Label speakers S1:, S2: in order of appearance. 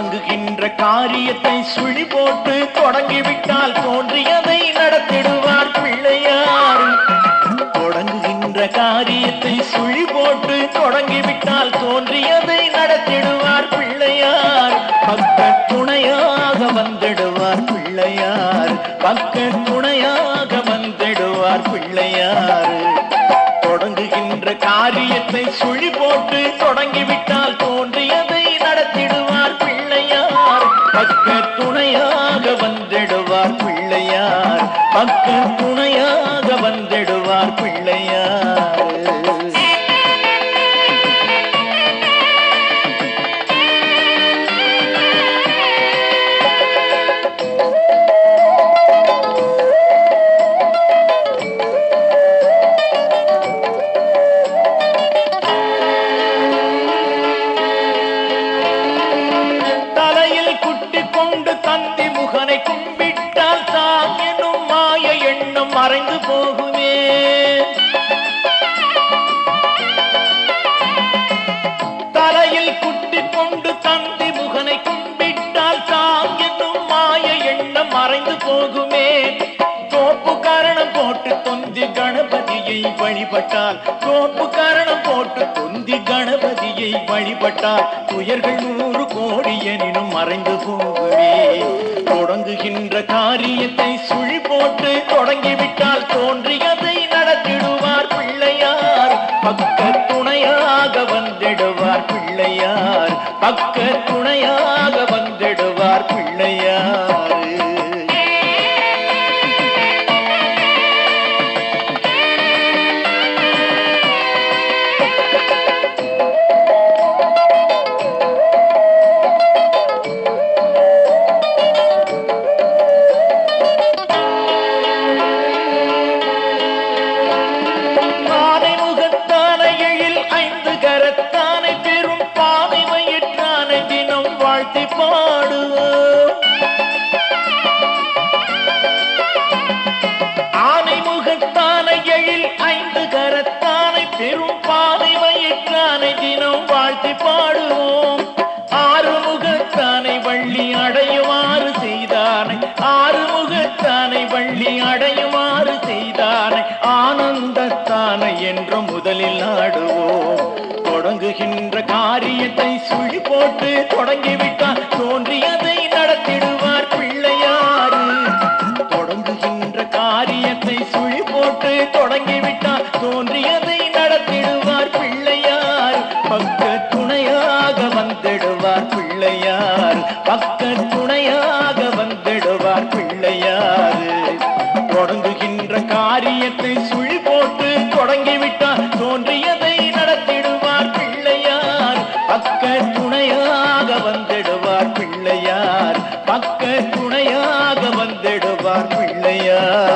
S1: தொடங்குகின்ற காரியத்தை சுழி போட்டு தொடங்கிவிட்டால் தோன்றியதை நடத்திடுவார் பிள்ளையார். தொடங்குகின்ற காரியத்தை சுழி போட்டு தொடங்கிவிட்டால் தோன்றியதை நடத்திடுவார் பிள்ளையார். பக்க துணையாக வந்திடுவார் பிள்ளையார். பக்க துணையாக வந்திடுவார் பிள்ளையார். தொடங்குகின்ற காரியத்தை சுழி போட்டு தொட பக்க துணையாக வந்திடுவார் பிள்ளையார். பக்க துணையாக வந்திடுவார் பிள்ளையார். சந்தி முகனை கும்பிட்டால் தான் என்னும் மாய எண்ணம் மறைந்து போகுமே. தலையில் குட்டி கொண்டு தந்தி முகனை கும்பிட்டால் தான் என்னும் மாய எண்ணம் மறைந்து போகுமே. தோப்பு காரணம் போட்டு தொந்தி கணபதியை வழிபட்டால் தோப்பு காரணம் போட்டு தொந்தி கணபதி வழிபட்டால் துயர்கள் நூறு கோடி எனினும் மறைந்து போகுமே. தொடங்குகின்ற காரியத்தை சுழி போட்டு தொடங்கிவிட்டால் தோன்றியதை நடத்திடுவார் பிள்ளையார். பக்க துணையாக வந்திடுவார் பிள்ளையார். பக்க துணையாக வந்து ஆனந்தத்தானை என்றும் முதலில் ஆடுவோம் தொடங்குகின்ற காரியத்தை சுழி போட்டு தொடங்கிவிட்டால் தோன்றியதை நடத்திடுவார் பிள்ளையாறு. தொடங்குகின்ற காரியத்தை சுழி போட்டு தொடங்கிவிட்டார் என்ற காரியத்தை சுழி போட்டு தொடங்கிவிட்டார். தோன்றியதை நடத்திடுவார் பிள்ளையார். பக்க துணையாக வந்திடுவார் பிள்ளையார். பக்க துணையாக வந்திடுவார் பிள்ளையார்.